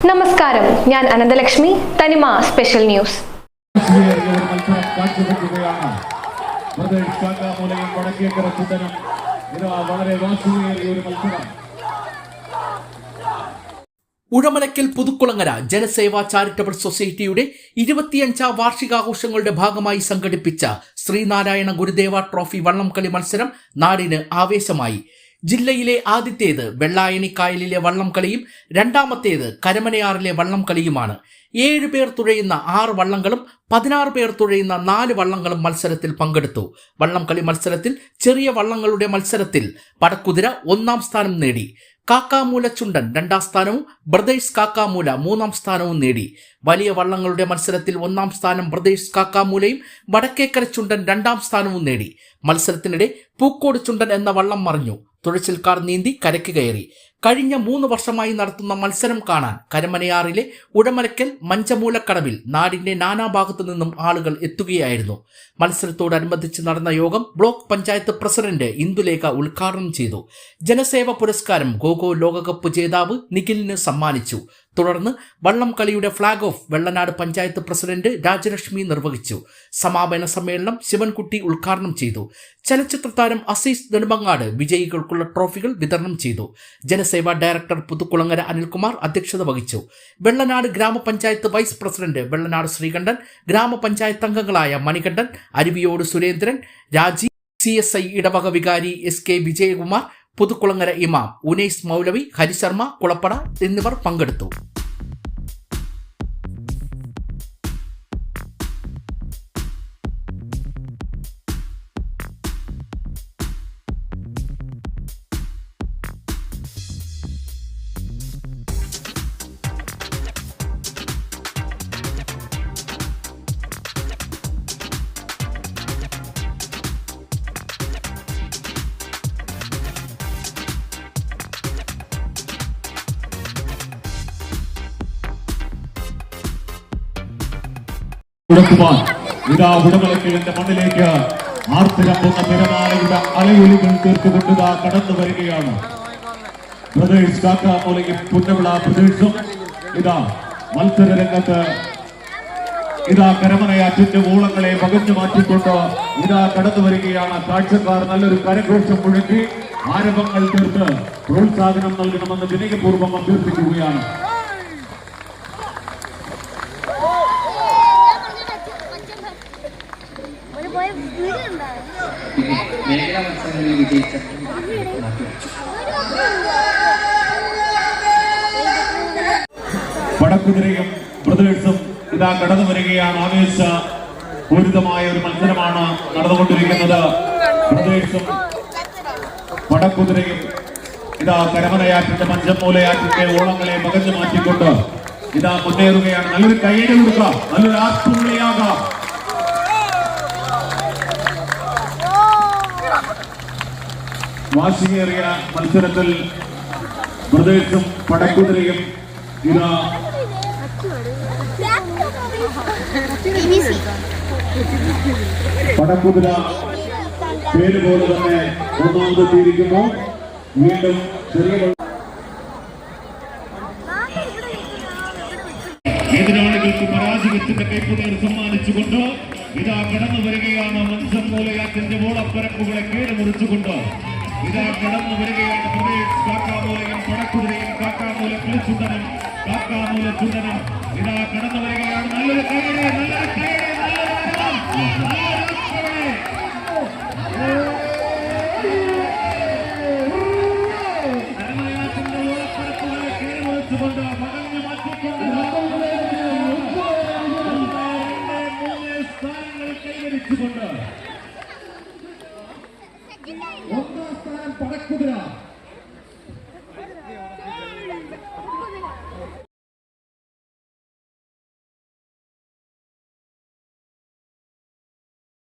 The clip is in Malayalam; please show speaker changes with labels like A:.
A: നമസ്കാരം. ഞാൻ അനന്തലക്ഷ്മി തനിമ സ്പെഷ്യൽ ന്യൂസ്.
B: വളരെ വാശിയേറിയ ഒരു മത്സരം.
C: ഉഴമലക്കൽ പുതുക്കുളങ്ങര ജനസേവാ ചാരിറ്റബിൾ സൊസൈറ്റിയുടെ ഇരുപത്തിയഞ്ചാം വാർഷികാഘോഷങ്ങളുടെ ഭാഗമായി സംഘടിപ്പിച്ച ശ്രീനാരായണ ഗുരുദേവ ട്രോഫി വള്ളംകളി മത്സരം നാടിന് ആവേശമായി. ജില്ലയിലെ ആദ്യത്തേത് വെള്ളായണിക്കായലിലെ വള്ളംകളിയും രണ്ടാമത്തേത് കരമനയാറിലെ വള്ളംകളിയുമാണ്. ഏഴ് പേർ തുഴയുന്ന ആറ് വള്ളങ്ങളും പതിനാറ് പേർ തുഴയുന്ന നാല് വള്ളങ്ങളും മത്സരത്തിൽ പങ്കെടുത്തു. വള്ളംകളി മത്സരത്തിൽ ചെറിയ വള്ളങ്ങളുടെ മത്സരത്തിൽ പടക്കുതിര ഒന്നാം സ്ഥാനം നേടി. കാക്കാമൂല ചുണ്ടൻ രണ്ടാം സ്ഥാനവും ബ്രദേഴ്സ് കാക്കാമൂല മൂന്നാം സ്ഥാനവും നേടി. വലിയ വള്ളങ്ങളുടെ മത്സരത്തിൽ ഒന്നാം സ്ഥാനം ബ്രദേഴ്സ് കാക്കാമൂലയും വടക്കേക്കര ചുണ്ടൻ രണ്ടാം സ്ഥാനവും നേടി. മത്സരത്തിനിടെ പൂക്കോട് ചുണ്ടൻ എന്ന വള്ളം മറിഞ്ഞു. തുഴച്ചിൽക്കാർ നീന്തി കരയ്ക്ക് കയറി കഴിഞ്ഞ മൂന്ന് വർഷമായി നടത്തുന്ന മത്സരം കാണാൻ കരമനയാറിലെ ഉടമലക്കൽ മഞ്ചമൂലക്കടവിൽ നാടിന്റെ നാനാഭാഗത്തു നിന്നും ആളുകൾ എത്തുകയായിരുന്നു. മത്സരത്തോടനുബന്ധിച്ച് നടന്ന യോഗം ബ്ലോക്ക് പഞ്ചായത്ത് പ്രസിഡന്റ് ഇന്ദുലേഖ ഉദ്ഘാടനം ചെയ്തു. ജനസേവ പുരസ്കാരം ഗോഗോ ലോകകപ്പ് ജേതാവ് നിഖിലിന് സമ്മാനിച്ചു. തുടർന്ന് വള്ളം കളിയുടെ flag off Vellanad panchayat president Rajalakshmi നിർവഹിച്ചു. സമാപന സമ്മേളനം ശിവൻകുട്ടി ഉദ്ഘാടനം ചെയ്തു. ചലച്ചിത്ര താരം അസീസ് നെടുമങ്ങാട് വിജയികൾക്കുള്ള ട്രോഫികൾ വിതരണം ചെയ്തു. ജനസേവാ ഡയറക്ടർ പുതുക്കുളങ്ങര അനിൽകുമാർ അധ്യക്ഷത വഹിച്ചു. വെള്ളനാട് ഗ്രാമപഞ്ചായത്ത് വൈസ് പ്രസിഡന്റ് വെള്ളനാട് ശ്രീകണ്ഠൻ ഗ്രാമപഞ്ചായത്ത് അംഗങ്ങളായ Manikandan Aruviyodu Surendran Rajeev C S I ഇടവക വികാരി എസ് കെ വിജയകുമാർ പുതുക്കുളങ്ങര ഇമാം ഉനൈസ് മൗലവി ഹരിശർമ്മ കുളപ്പട എന്നിവർ പങ്കെടുത്തു.
B: ഉടക്കുവാൻ ഇതാ ഉടമലക്കിഴന്റെ മണ്ണിലേക്ക് ആർത്തിരമ്പുന്ന തിരമാലയുടെ അലയൊലികൾ തീർത്തുകൊണ്ട് ഇതാ കടന്നു വരികയാണ്. ബ്രദേഴ്സ് കാക്കാമൂലയും പുന്നവിള ബ്രദേഴ്സും ഇതാ മത്സര രംഗത്ത് ഇതാ കരമനയാറ്റിന്റെ മൂളങ്ങളെ പകഞ്ഞു മാറ്റിക്കൊണ്ട് ഇതാ കടന്നു വരികയാണ്. കാഴ്ചക്കാർ നല്ലൊരു കരഘോഷം മുഴക്കി ആരംഭങ്ങൾ തീർത്ത് പ്രോത്സാഹനം നൽകണമെന്ന് വിനയപൂർവം അഭ്യർത്ഥിക്കുകയാണ്. പടക്കുതിരയും ബ്രദേഴ്സും ഇതാ കടന്നു വരികയാണ്. ആവേശ പൂരിതമായ ഒരു മത്സരമാണ് നടന്നുകൊണ്ടിരിക്കുന്നത്. ബ്രദേഴ്സും പടക്കുതിരയും ഇതാ കരമനയാറ്റിന്റെ മഞ്ചമ്മൂലയാറ്റിന്റെ ഓളങ്ങളെ മകഞ്ഞു മാറ്റിക്കൊണ്ട് ഇതാ മുന്നേറുകയാണ്. നല്ലൊരു കയ്യടി കൊടുക്കാം. നല്ലൊരു ആത്മവിളിയാകാം. വാശിയേറിയ മത്സരത്തിൽ ബ്രദേഴ്സും പടക്കുതിരയും ഇതാ. പടക്കുതിര പേര് പോലെ തന്നെ ഒന്നാമത് തീരിക്കുന്നു വീണ്ടും ചെറിയ എതിരാളികൾക്ക് പരാജയത്തിന്റെ കൈപ്പുതർ സമ്മാനിച്ചുകൊണ്ട്? ഇതാ കടന്നു വരികയാണ് മനുഷ്യം പോലെ അതിന്റെ മൂലയാറ്റിന്റെ ഓളപ്പരപ്പുകളെ കീഴമുറിച്ചുകൊണ്ട് ഇതാ കടന്നു വരികയാണ് പ്രദേശ് കാക്കാമൂലയും പടക്കുതിരയും കാക്കാമൂല കിളിച്ചുണ്ടനും കാക്കാമൂല ചുണ്ടനും ഇതാ കടന്നു വരികയാണ് നല്ലൊരു കൈയുടെ നല്ലൊരു കൈയുടെ നല്ലൊരു ആക്രമണം,